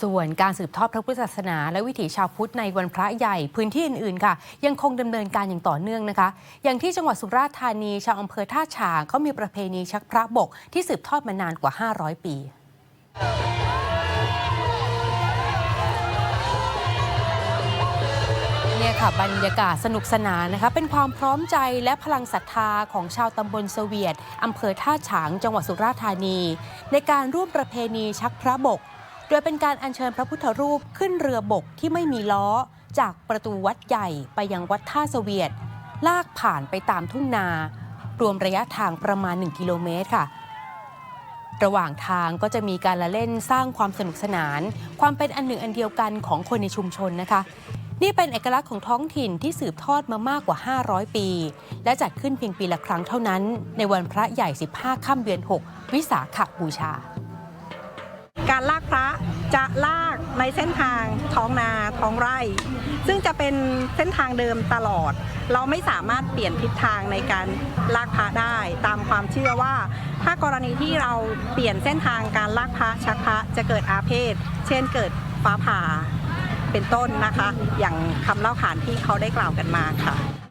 ส่วนการสืบทอดพระพุทธศาสนา และวิถีชาวพุทธในวันพระใหญ่พื้นที่อื่นๆ ค่ะ ยังคงดำเนินการอย่างต่อเนื่องนะคะ อย่างที่จังหวัดสุราษฎร์ธานีชาวอำเภอท่าฉางเขามีประเพณีชักพระบก ที่สืบทอดมานานกว่า 500 ปีเนี่ยค่ะบรรยากาศสนุกสนานนะคะ เป็นความพร้อมใจและพลังศรัทธาของชาวตำบลเสวียดอำเภอท่าฉาง จังหวัดสุราษฎร์ธานี ในการร่วมประเพณีชักพระบก โดยเป็นการอัญเชิญพระพุทธรูปขึ้นเรือบกที่ไม่มีล้อ จากประตูวัดใหญ่ไปยังวัดท่าเสวียด ลากผ่านไปตามทุ่งนา รวมระยะทางประมาณ 1 กิโลเมตรค่ะ ระหว่างทางก็จะมีการละเล่นสร้างความสนุกสนาน ความเป็นอันหนึ่งอันเดียวกันของคนในชุมชนนะคะ นี่เป็นเอกลักษณ์ของท้องถิ่นที่สืบทอดมามากกว่า 500 ปี และจัดขึ้นเพียงปีละครั้งเท่านั้น ในวันพระใหญ่ 15 ค่ำเดือน 6 วิสาขบูชา การลาก จะลากในเส้นทางท้องนาท้องไร่ ซึ่งจะเป็นเส้นทางเดิมตลอด เราไม่สามารถเปลี่ยนทิศทางในการลากพระได้ ตามความเชื่อว่า ถ้ากรณีที่เราเปลี่ยนเส้นทางการลากพระชักพระจะเกิดอาเพศ เช่นเกิดฟ้าผ่าเป็นต้นนะคะ อย่างคำเล่าขานที่เขาได้กล่าวกันมาค่ะ